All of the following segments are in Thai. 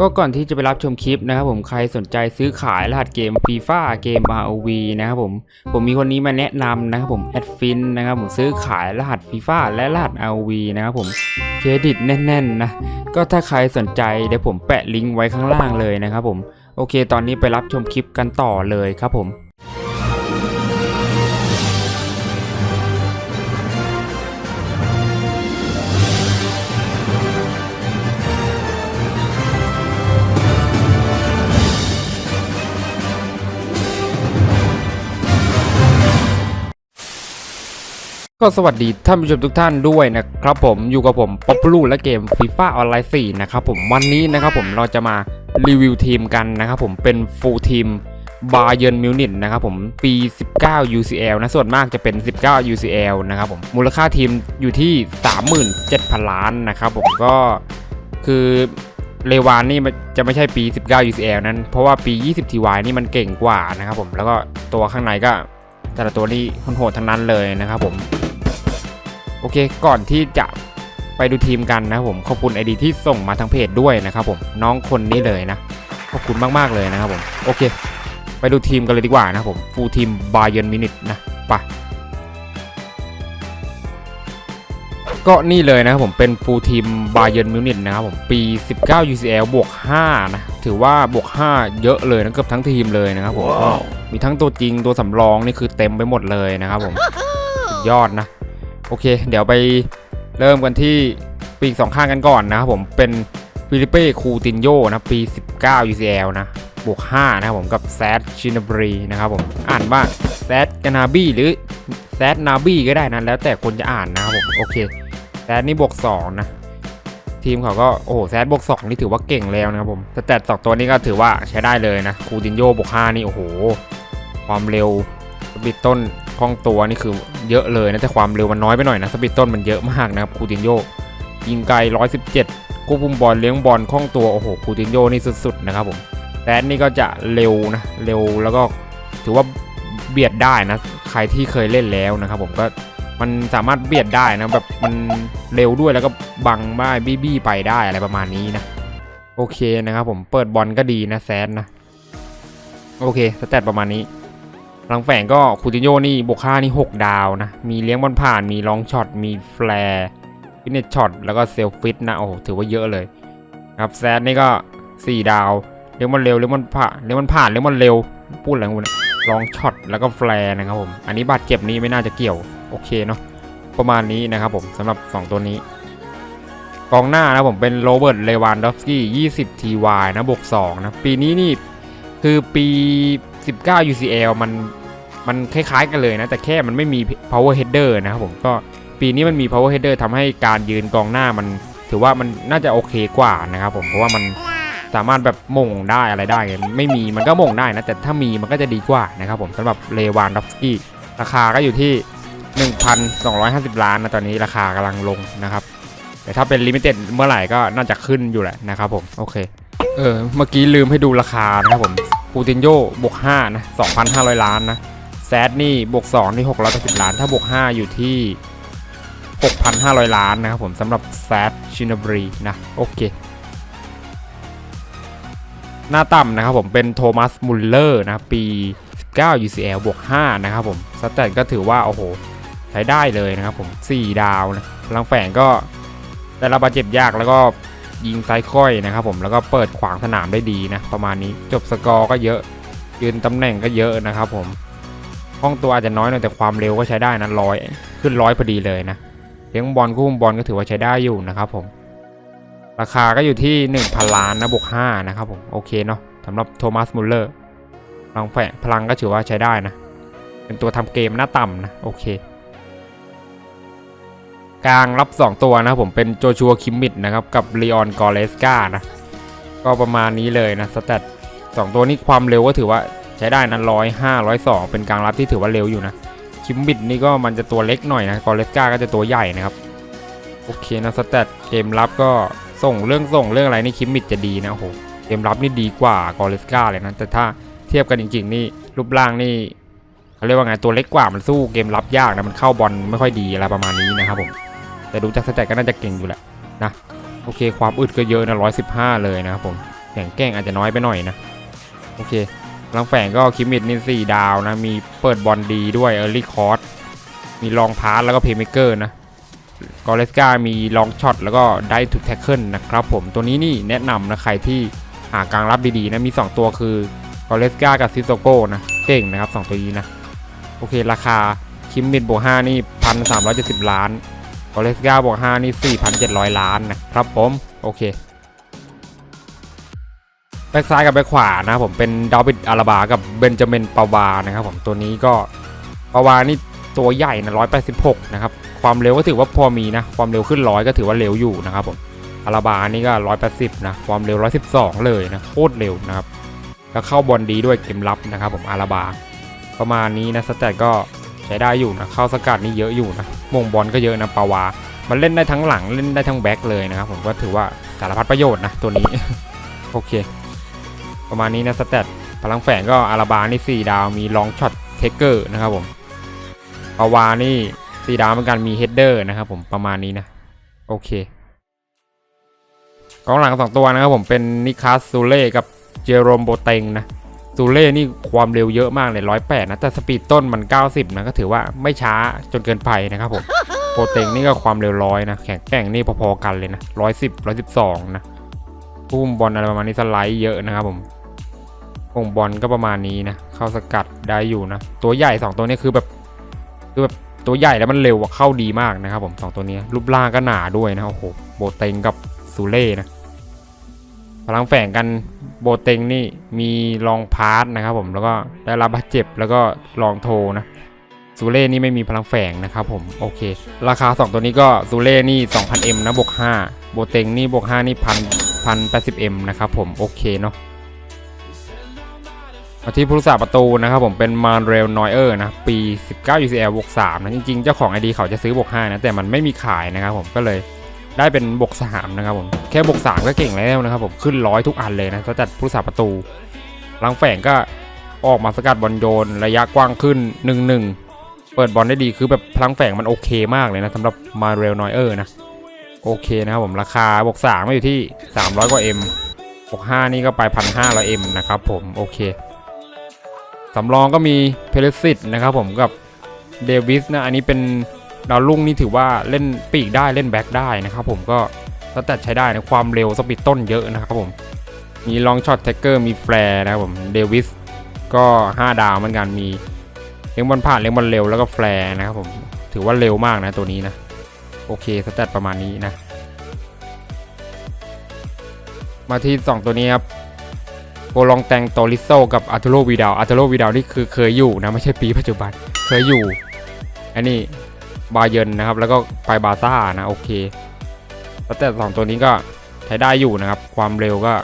ก็ก่อนที่จะไปรับชมคลิปนะครับผมใครสนใจซื้อขายรหัสเกมฟีฟ่าเกม ROV นะครับผมผมมีคนนี้มาแนะนำนะครับผมแอดฟินนะครับผมซื้อขายรหัสฟีฟ่าและรหัส ROV นะครับผมเครดิตแน่นๆนะก็ถ้าใครสนใจเดี๋ยวผมแปะลิงก์ไว้ข้างล่างเลยนะครับผมโอเค ตอนนี้ไปรับชมคลิปกันต่อเลยครับผม ก็สวัสดีท่านผู้ชมทุกท่านด้วยนะครับผมอยู่กับผมป๊อปปูและเกม FIFA ออนไลน์4นะครับผมวันนี้นะครับผมเราจะมารีวิวทีมกันนะครับผมเป็นฟูลทีมบาเย r n นมิวนิ h นะครับผมปี 19 UCL นะส่วนมากจะเป็น 19 UCL นะครับผมมูลค่าทีมอยู่ที่ 37,000 ล้านนะครับผมก็คือเลวานนี่มันจะไม่ใช่ปี 19 UCL นั้น เพราะว่าปี 20 TY นี่มันเก่งกว่านะครับผมแล้วก็ตัวข้างในก็แต่ละตัวนี่โหดทั้งนั้นเลยนะครับผม โอเค ก่อนที่จะไปดูทีมกันนะครับผมขอบคุณไอดีที่ส่งมาทางเพจด้วยนะครับผมน้องคนนี้เลยนะ ขอบคุณมากๆเลยนะครับผม โอเค ไปดูทีมกันเลยดีกว่านะครับผมฟูลทีมบาเย r n นมินิ e นะไปก็นี่เลยนะครับผมเป็นฟูลทีมบาเย r n นมินิ e นะครับผมปี 19 UCL บวก 5 นะ ถือว่าบวก 5 เยอะเลยนะเกือบทั้งทีมเลยนะครับผมก็มีทั้งตัวจริงตัวสำรองนี่คือเต็มไปหมดเลยนะครับผมสุดยอดนะ โอเค เดี๋ยวไปเริ่มกันที่ปีกสองข้างกันก่อนนะครับผมเป็นฟิลิเป้คูตินโยนะปี 19 UCL นะบวก 5 นะครับผมกับแซดชินาบรีนะครับผมอ่านว่าแซดกานาบีหรือแซดนาบีก็ได้นะแล้วแต่คนจะอ่านนะครับผมโอเคแซดนี่บวก 2 นะ ทีมเขาก็โอ้โหแซดบวก 2 นี่ถือว่าเก่งแล้วนะครับผมแต่แต่สองตัวนี้ก็ถือว่าใช้ได้เลยนะคูตินโยบวก 5 นี่โอ้โห ความเร็วสปีดต้น คล่องตัวนี่คือเยอะเลยนะแต่ความเร็วมันน้อยไปหน่อยนะสปีดต้นมันเยอะมากนะครับคูตินโยยิงไกล 117ควบคุมบอลเลี้ยงบอลคล่องตัวโอ้โหคูตินโยนี่สุดๆนะครับผมแต่นี่ก็จะเร็วนะเร็วแล้วก็ถือว่าเบียดได้นะใครที่เคยเล่นแล้วนะครับผมก็มันสามารถเบียดได้นะแบบมันเร็วด้วยแล้วก็บังบ้ายบี้ไปได้อะไรประมาณนี้นะโอเคนะครับผมเปิดบอลก็ดีนะแซนนะโอเคสแตทประมาณนี้ ลังแฝงก็คูติโยนี่บวกค่านี่ 6 ดาวนะ มีเลี้ยงบอลผ่านมีลองช็อตมีแฟร์ฟิตเนสช็อตแล้วก็เซลฟิตนะโอ้ถือว่าเยอะเลยครับแซดนี่ก็ 4 ดาวเลี้ยงบอลเร็วเลี้ยงบอลผ่านเลี้ยงบอลผ่านเลี้ยงบอลเร็วพูดอะไรของคุณเนี่ยลองช็อตแล้วก็แฟร์นะครับผมอันนี้บาดเจ็บนี้ไม่น่าจะเกี่ยวโอเคเนาะประมาณนี้นะครับผมสำหรับ 2 ตัวนี้กองหน้านะผมเป็นโรเบิร์ตเลวานดอฟสกี้20 TY นะบวก2นะปีนี้นี่คือปี 19 UCL มัน มันคล้ายๆกันเลยนะ แต่แค่มันไม่มี power header นะครับผมก็ปีนี้มันมี power header ทำให้การยืนกองหน้ามันถือว่ามันน่าจะโอเคกว่านะครับผมเพราะว่ามันสามารถแบบมงได้อะไรได้ ไม่มีมันก็มงได้นะ แต่ถ้ามีมันก็จะดีกว่านะครับผมสำหรับเลวานดอฟสกี้ราคาก็อยู่ที่ 1,250 ล้านนะตอนนี้ราคากำลังลงนะครับ แต่ถ้าเป็นลิมิเต็ดเมื่อไหร่ก็น่าจะขึ้นอยู่แหละนะครับผมโอเคเออเมื่อกี้ลืมให้ดูราคานะครับผมปูตินโยบวก5นะ2,500 ล้านนะ ซดนี่บวก2ที่680ล้าน ถ้าบวก 5 อยู่ที่ 6,500 ล้านนะครับผมสำหรับแซดชินบรีนะ โอเค หน้าต่ำนะครับผมเป็นโทมัสมุลเลอร์นะ ปี 19 UCL บวก 5 นะครับผมสแตทก็ถือว่า โอ้โห ใช้ได้เลยนะครับผม 4 ดาวนะพลังแฝงก็ได้รับบาดเจ็บยากแล้วก็ยิงไซด์ค่อยนะครับผมแล้วก็เปิดขวางสนามได้ดีนะ ประมาณนี้จบสกอร์ก็เยอะ ยืนตำแหน่งก็เยอะนะครับผม ห้องตัวอาจจะน้อยหน่อยแต่ความเร็วก็ใช้ได้นะร้อยขึ้นร้อยพอดีเลยนะเลี้ยงบอลกู้มบอลก็ถือว่าใช้ได้อยู่นะครับผม ราคาก็อยู่ที่ 1,000 ล้านนะบวก5นะครับผมโอเคเนาะสำหรับโทมัสมุลเลอร์พลังแฝงพลังก็ถือว่าใช้ได้นะ เป็นตัวทำเกมหน้าต่ำนะโอเคกลางรับ 2 ตัวนะผมเป็นโจชัวคิมมิดนะครับกับเลออนกอเลสกานะ ก็ประมาณนี้เลยนะสแตทสองตัวนี้ความเร็วก็ถือว่า ช้ได้นะร้อยห้าร้อยสองเป็นกลางรับที่ถือว่าเร็วอยู่นะคิมมิดนี่ก็มันจะตัวเล็กหน่อยนะกอเลสกาก็จะตัวใหญ่นะครับโอเคนะสแตทเกมรับก็ส่งเรื่องส่งเรื่องอะไรนี่คิมมิดจะดีนะโอ้โหเกมรับนี่ดีกว่ากอเลสกาเลยนะแต่ถ้าเทียบกันจริงๆนี่รูปร่างนี่เขาเรียกว่าไงตัวเล็กกว่ามันสู้เกมรับยากนะมันเข้าบอลไม่ค่อยดีอะไรประมาณนี้นะครับผมแต่ดูจากสแตทก็น่าจะเก่งอยู่แหละนะโอเคความอึดก็เยอะนะร้อยสิบห้าเลยนะครับผมแข่งแกล้งอาจจะน้อยไปหน่อยนะโอเค ลังแฝงก็คิมมิดนี่4ดาวนะ มีเปิดบอลดีด้วยเออร์ลี่คอร์สมีลองพาสแล้วก็เพย์เมเกอร์นะกอเลสกามีลองช็อตแล้วก็ได้ถูกแท็กเกิลนะครับผมตัวนี้นี่แนะนำนะใครที่หากลางรับดีๆนะมี 2 ตัวคือกอเลสกากับซิโซโก้นะเก่งนะครับ 2 ตัวนี้นะ โอเค ราคาคิมมิดบวก5นี่พันสามร้อยเจ็ดสิบล้านกอเลสกาบวก5นี่สี่พันเจ็ดร้อยล้านนะครับผม โอเค แบ็กซ้ายกับแบ็กขวานะครับผมเป็นดาวบิดอาราบากับเบนจามินปาวานะครับผมตัวนี้ก็ปาวานี่ตัวใหญ่นะ186นะครับความเร็วก็ถือว่าพอมีนะความเร็วขึ้นร้อยก็ถือว่าเร็วอยู่นะครับผมอาราบานี่ก็180นะความเร็ว112เลยนะโคตรเร็วนะครับแล้วเข้าบอลดีด้วยเกมรับนะครับผมอาราบา ประมาณนี้นะสแตทก็ใช้ได้อยู่นะเข้าสกัดนี่เยอะอยู่นะมงบอลก็เยอะนะปาวา มันเล่นได้ทั้งหลังเล่นได้ทั้งแบ็คเลยนะครับผมก็ถือว่าสารพัดประโยชน์นะตัวนี้โอเค ประมาณนี้นะสแตทพลังแฝงก็อาราบานี่ 4 ดาวมีลองช็อตเทคเกอร์นะครับผมปาวานี่ 4 ดาวเหมือนกันมีเฮดเดอร์นะครับผมประมาณนี้นะ โอเคกองหลังสองตัวนะครับผมเป็นนิคัสซูเล่กับเจโรมโบเตงนะซูเล่นี่ความเร็วเยอะมากเลยร้อยแปดนะ แต่สปีดต้นมัน 90 นะ ก็ถือว่าไม่ช้าจนเกินไปนะครับผมโบเตงนี่ก็ความเร็วร้อยนะ แข็งแกร่งนี่พอๆกันเลยนะร้อยสิบร้อยสิบสองนะพุ่มบอลอะไรประมาณนี้สไลด์เยอะนะครับผม วงบอลก็ประมาณนี้นะ เข้าสกัดได้อยู่นะ ตัวใหญ่ 2 ตัวนี้คือแบบคือแบบตัวใหญ่แล้วมันเร็วอะเข้าดีมากนะครับผมสองตัวนี้รูปร่างก็หนาด้วยนะโอ้โหโบเต็งกับซูเล่นะพลังแฝงกันโบเต็งนี่มีลองพาร์ทนะครับผมแล้วก็ได้รับบาดเจ็บแล้วก็ลองโทนะซูเล่นี่ไม่มีพลังแฝงนะครับผมโอเค ราคา 2 ตัวนี้ก็ซูเล่นี่ 2,000M นะบวก5โบเต็งนี่บวก5นี่พัน 1080M นะครับผมโอเคเนาะ มาที่ผู้รักษาประตูนะครับผมเป็นมารเรลนอยเออร์นะปี 19 UCL บวก3นะจริงๆ เจ้าของ ID เขาจะซื้อบวก5นะแต่มันไม่มีขายนะครับผมก็เลยได้เป็นบวก3นะครับผมแค่บวก3ก็เก่งแล้วนะครับผมขึ้นร้อยทุกอันเลยนะถ้าจัดผู้รักษาประตูลังแฝงก็ออกมาสกัดบอลโยนระยะกว้างขึ้น 1-1 เปิดบอลได้ดีคือแบบพลังแฝงมันโอเคมากเลยนะสำหรับมาเรลนอยเออร์นะโอเคนะครับผมราคาบวกสามมาอยู่ที่ 300 กว่า M บวก5นี่ก็ไปพันห้าร้อย M นะครับผมโอเค สำรองก็มีเพลสิตนะครับผมกับเดวิสนะอันนี้เป็นดาวรุ่งนี่ถือว่าเล่นปีกได้เล่นแบ็คได้นะครับผมก็สแตทใช้ได้นะความเร็วสปีดต้นเยอะนะครับผม มีลองช็อตแท็กเกอร์มีแฟร์นะครับผมเดวิสก็ 5 ดาวเหมือนกันมีเลี้ยงบอลผ่านเลี้ยงบอลเร็วแล้วก็แฟร์นะครับผมถือว่าเร็วมากนะตัวนี้นะ โอเคสแตทประมาณนี้นะ มาที่ 2 ตัวนี้ครับ โกลองแตงโตลิโซกับอาร์เทโรวีดาวอาร์เทโรวีดาวนี่คือเคยอยู่นะ ไม่ใช่ปีปัจจุบันเคยอยู่ อันนี้บาเยนนะครับ แล้วก็ไปบาซ่านะ โอเคสแตทสองตัวนี้ก็ใช้ได้อยู่นะครับ ความเร็วก็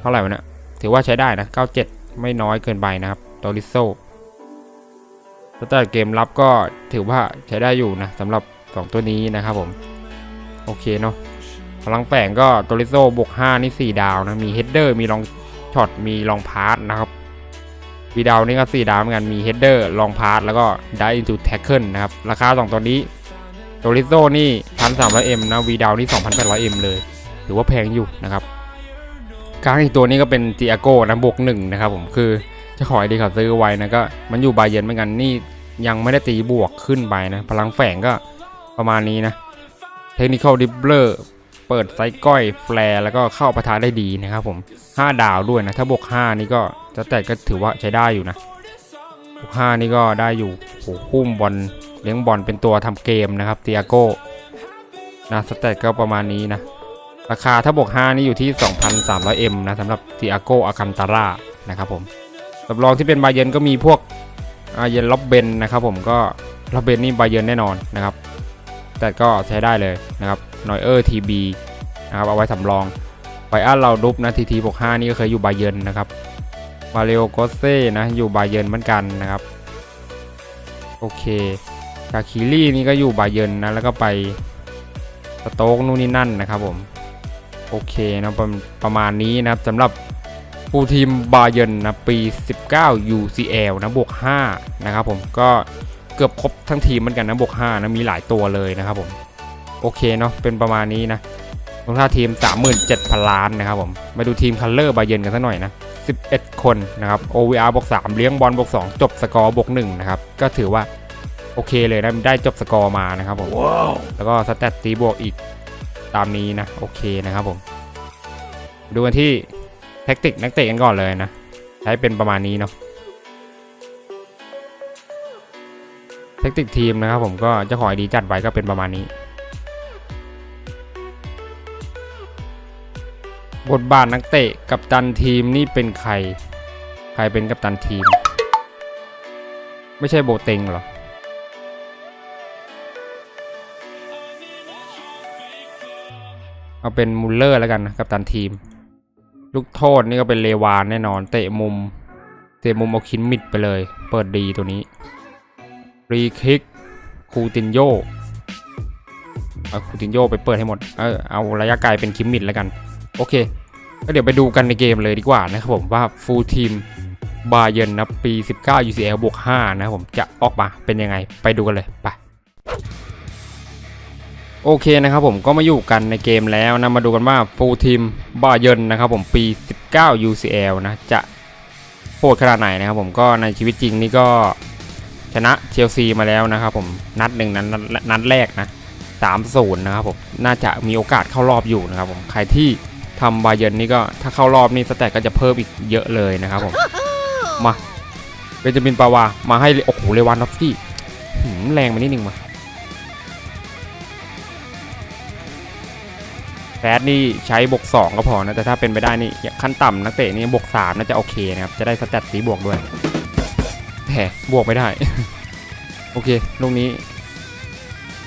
เท่าไหร่วะเนี่ยถือว่าใช้ได้นะ 97 ไม่น้อยเกินไปนะครับโตลิโซสแตทเกมรับก็ถือว่าใช้ได้อยู่นะสำหรับ 2 ตัวนี้นะครับผม โอเคเนาะพลังแฝงก็โตริโซบวก5นี่ 4 ดาวนะ มีเฮดเดอร์มีลอง ช็อตมีลองพาร์ทนะครับวีดาวนี่ก็4ดาวเหมือนกันมีเฮดเดอร์ลองพาร์ทแล้วก็ได้อินทูแท็กเกิลนะครับ ราคา 2 ตัวนี้โตริโซนี่ 1,300M นะวีดาวนี่ 2,800M เลยถือว่าแพงอยู่นะครับกลางอีกตัวนี้ก็เป็นจิอาโก้นะบวก1นะครับผมคือจะขอไอดีเขาซื้อไว้นะก็มันอยู่บาเยร์นเหมือนกันนี่ยังไม่ได้ตีบวกขึ้นไปนะ พลังแฝงก็ประมาณนี้นะเทคนิคอลดิบเบอร์ เปิดไซก้อยแฟร์แล้วก็เข้าประทาได้ดีนะครับผม 5 ดาวด้วยนะ ถ้าบวก5นี่ก็จะแต่ก็ถือว่าใช้ได้อยู่นะบวก5นี่ก็ได้อยู่โหคุ้มบอลเลี้ยงบอลเป็นตัวทำเกมนะครับเตียโก้นะสเตตก็ประมาณนี้นะ ราคาถ้าบวก5นี่อยู่ที่ 2,300M นะสำหรับเตียโก้อาคันตาร่านะครับผมสำรองที่เป็นบาเยนก็มีพวกอาเยนล็อบเบนนะครับผมก็ล็อบเบนนี่บาเยนแน่นอนนะครับ แต่ก็ใช้ได้เลยนะครับนอยเออร์ทีบีนะครับเอาไว้สำรองไบอันเราดุบนะทีทีบวก5นี่ก็เคยอยู่บาเยินนะครับมาเรโอโกเซ่นะอยู่บาเยินเหมือนกันนะครับ โอเคกาคิลี่นี่ก็อยู่บาเยินนะแล้วก็ไปสโต๊กนู่นนี่นั่นนะครับผมโอเคนะประประมาณนี้นะครับสำหรับผู้ทีมบาเยินนะปี 19 UCL นะบวก5นะครับผมก็ กือบครบทั้งทีมเหมือนกันนะบวก5นะมีหลายตัวเลยนะครับผมโอเคเนาะเป็นประมาณนี้นะมูลค่าทีม 37,000 ล้านนะครับผมมาดูทีมคัลเลอร์บาเยนกันสักหน่อยนะ 11 คนนะครับ OVR บวก3เลี้ยงบอลบวก2จบสกอร์บวก1นะครับก็ถือว่าโอเคเลยนะได้จบสกอร์มานะครับผมแล้วก็สแตทตีบวกอีกตามนี้นะโอเคนะครับผม ดูกันที่แท็กติกนักเตะกันก่อนเลยนะ ใช้เป็นประมาณนี้เนาะ ท็กติกทีมนะครับผมก็เจะขอไอดีจัดไว้ก็เป็นประมาณนี้ บทบาทนักเตะกับตันทีมนี่เป็นใคร ใครเป็นกัปตันทีม ไม่ใช่โบเต็งเหรอเอาเป็นมุลเลอร์แล้วกันนะกัปตันทีม ลูกโทษนี่ก็เป็นเลวานแน่นอน เตะมุม เตะมุมเอาคินมิดไปเลย เปิดดีตัวนี้ รีคิกคูตินโยเอาคูตินโยไปเปิดให้หมด เออเอาระยะไกลเป็นคิมมิดแล้วกัน โอเคก็เดี๋ยวไปดูกันในเกมเลยดีกว่านะครับผมว่าฟูลทีมบาเยนนะปี 19 UCL บวก 5 นะครับผมจะออกมาเป็นยังไงไปดูกันเลยไปโอเคนะครับผมก็มาอยู่กันในเกมแล้วนะมาดูกันว่าฟูลทีมบาเยนนะครับผมปี 19 UCL นะจะโหดขนาดไหนนะครับผมก็ในชีวิตจริงนี่ก็ ชนะเชลซีมาแล้วนะครับผมนัดหนึ่งนั้นนัดนัดแรกนะ3-0นะครับผมน่าจะมีโอกาสเข้ารอบอยู่นะครับผมใครที่ทำบาเยนนี่ก็ถ้าเข้ารอบนี่สแต็กก็จะเพิ่มอีกเยอะเลยนะครับผมมาเบนจามินปาวามาให้โอ้โหเลวานดอฟสกี้หืมแรงไปนิดนึงมาแฟดนี่ใช้บวก2 ก็พอนะ แต่ถ้าเป็นไปได้นี่ขั้นต่ำนักเตะนี่บวก3น่าจะโอเคนะครับ จะได้สแตทสีบวกด้วย แต่บวกไม่ได้ โอเคลูกนี้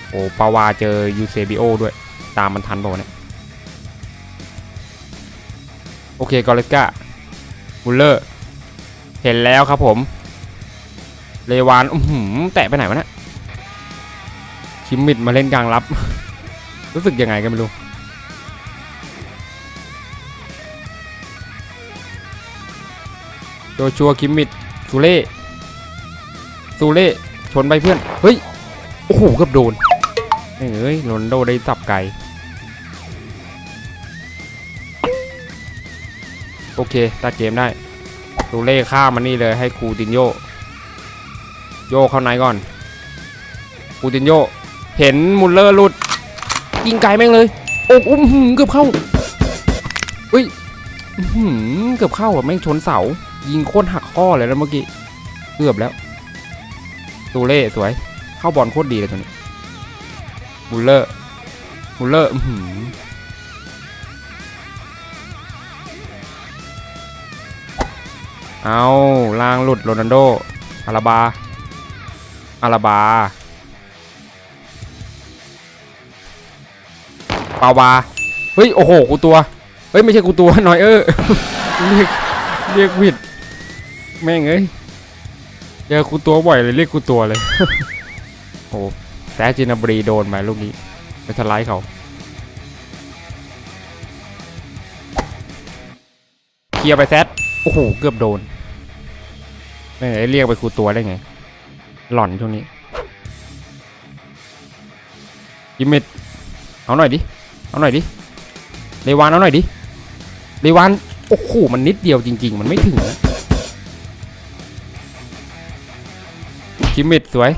โอ้ปาวาเจอยูเซบิโอด้วย ตามมันทันป่าวะเนี่ย โอเคกอเลสกาบุลเลอร์ เห็นแล้วครับผม เลวานอื้อหือแตะไปไหนวะเนี่ยคิมมิดมาเล่นกลางรับ รู้สึกยังไงกันไม่รู้โดชัวคิมมิดซูเล่ ซูเล่ชนไปเพื่อน เฮ้ย โอ้โหเกือบโดน เอ้ยโรนโดได้สับไกลโอเคตัดเกมได้ซูเล่ข้ามันนี่เลยให้คูตินโย โยเข้าในก่อน คูตินโย เห็นมุลเลอร์หลุด ยิงไกลแม่งเลย โอ้อุ้มหืมเกือบเข้าเฮ้ยอื้อหืมเกือบเข้าอะแม่งชนเสา ยิงโคตรหักข้อเลยแล้วเมื่อกี้ เกือบแล้ว ตูเล่สวย เข้าบอลโคตรดีเลยตัวนี้มุลเลอร์มุลเลอร์อื้อหือเอาล่างหลุดโรนัลโดอาราบาอาราบาปาวาเฮ้ย โอ้โห กูตัว เฮ้ย ไม่ใช่กูตัวหน่อยเออเรียก เรียกผิด แม่งเอ้ย เจอกูตัวบ่อยเลยเรียกกูตัวเลยโอ้แซจินาบรีโดนไปลูกนี้ไปสไลด์เขาเคลียร์ไปแซดโอ้โหเกือบโดนแม่งเอ้เรียกไปกูตัวได้ไง หล่อนช่วงนี้ยิมมิดเอาหน่อยดิ เอาหน่อยดิ เลวานเอาหน่อยดิ เลวาน โอ้โห มันนิดเดียวจริง ๆ มันไม่ถึงนะ คิมมิดสวย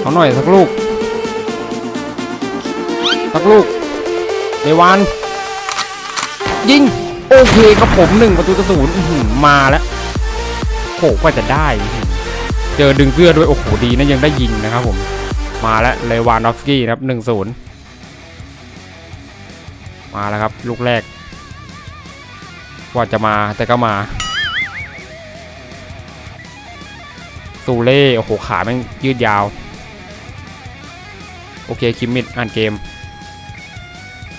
เอาหน่อยสักลูก สักลูกเลวาน ยิง โอเคครับผมหนึ่งประตูต่อศูนย์อื้อหือมาแล้วโหกว่าจะได้อื้อหือเจอดึงเสื้อด้วย โอ้โห ดีนะยังได้ยิงนะครับผม มาแล้วเลวานดอฟสกี้นะครับหนึ่งศูนย์มาแล้วครับ ลูกแรกกว่าจะมาแต่ก็มา ซูเล่โอ้โหขาแม่งยืดยาว โอเคคิมมิดอ่านเกม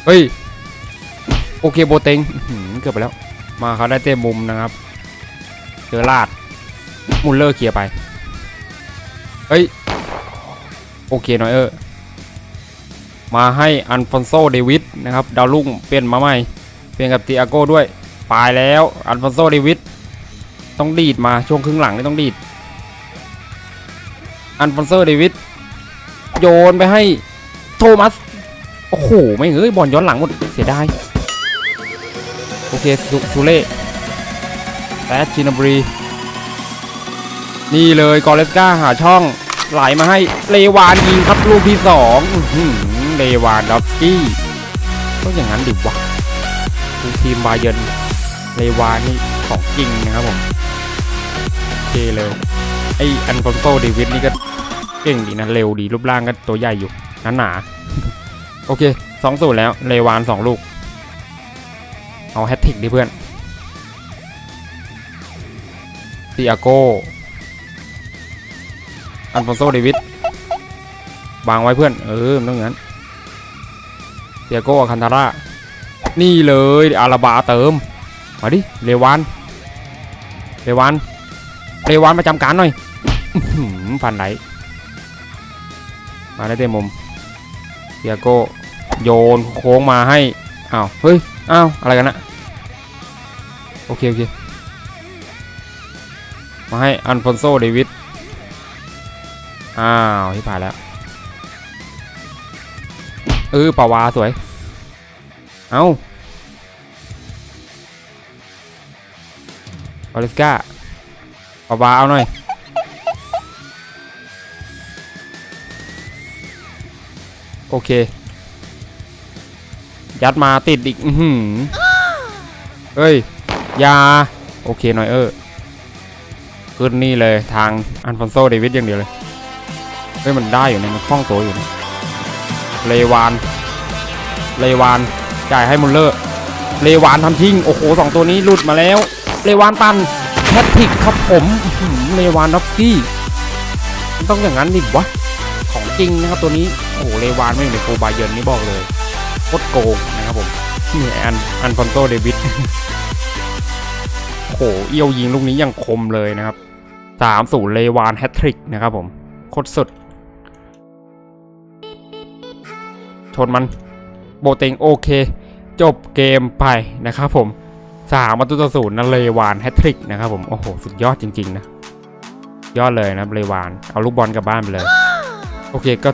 เฮ้ย โอเคโบเต็งเกือบไปแล้ว มาเขาได้เต็มมุมนะครับเจอลาดมุลเลอร์เคลียร์ไป เฮ้ย โอเคหน่อยเออมาให้อันฟอนโซเดวิดนะครับ ดาวรุ่งเปลี่ยนมาใหม่ เปลี่ยนกับติอาโก้ด้วย ปลายแล้ว อันฟอนโซเดวิดต้องดีดมาช่วงครึ่งหลังนี่ต้องดีด อันฟอนโซเดวิดโยนไปให้โทมัส โอ้โห ไม่เอ้ยบอลย้อนหลังหมด เสียดาย โอเคสุเล่แตชชินาบรี นี่เลยกอเลสกาหาช่องไหลมาให้เลวานยิงครับลูกที่สองเลวานดอฟสกี้ก็อย่างนั้นดิวะดูทีมบาเยินเลวานนี่ของจริงนะครับผมโอเคเลยไออันฟอนโซเดวิดนี่ก็ เก่งดีนะ เร็วดีรูปร่างก็ตัวใหญ่อยู่หนาหนาโอเคสองศูนย์แล้วเลวานสองลูก เอาแฮตติกดิเพื่อนติอาโกอันฟอนโซเดวิดวางไว้เพื่อน เออต้องอย่างนั้นเตียโกอาคันทาร่า นี่เลยอาราบาเติม มาดิ เลวาน เลวาน เลวานประจำการหน่อย ฟันไหล มาได้เต็มมุมเตียโกโยนโค้งมาให้ อ้าว เฮ้ย อ้าว อะไรกันนะโอเค โอเค มาให้อันฟอนโซเดวิด อ้าวที่ผ่านแล้ว เออปาวาสวย เอาออริสกาปาวาเอาหน่อย โอเค ยัดมาติดอีกอือหือเฮ้ย ยา โอเคหน่อยเออ ขึ้นนี่เลยทางอันฟอนโซเดวิดอย่างเดียวเลย เฮ้ย มันได้อยู่เนี่ยมันคล่องตัวอยู่นะเลวาน เลวาน จ่ายให้มุลเลอร์ เลวานทำทิ้ง โอ้โหสองตัวนี้หลุดมาแล้ว เลวานปันแฮตทริกครับผมเลวานด็อกซี่มันต้องอย่างนั้นดิวะ ของจริงนะครับตัวนี้ โอ้โหเลวานไม่อยู่ในโคบาเยินนี่บอกเลยโคตรโกงนะครับผมนี่อันอันฟอนโตเดวิดโอ้โหเอี้ยวยิงลูกนี้ยังคมเลยนะครับสามศูนย์เลวานแฮตทริกนะครับผมโคตรสุด ชนมันโบเต็งโอเค จบเกมไปนะครับผมสามประตูต่อศูนย์นะเลวานแฮตทริกนะครับผมโอ้โหสุดยอดจริง ๆ นะ ยอดเลยนะเลวาน เอาลูกบอลกลับบ้านไปเลย โอเคก็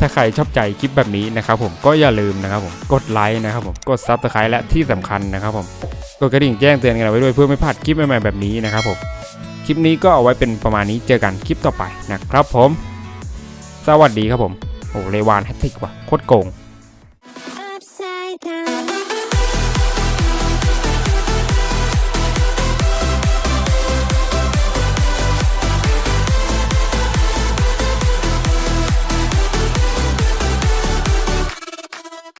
ถ้าใครชอบใจคลิปแบบนี้นะครับผมก็อย่าลืมนะครับผมกดไลค์นะครับผมกดซับสไครต์และที่สำคัญนะครับผมกดกระดิ่งแจ้งเตือนกันเอาไว้ด้วยเพื่อไม่พลาดคลิปใหม่ๆแบบนี้นะครับผมคลิปนี้ก็เอาไว้เป็นประมาณนี้เจอกันคลิปต่อไปนะครับผม สวัสดีครับผมโอ้เลวานแฮตติกว่ะโคตรโกง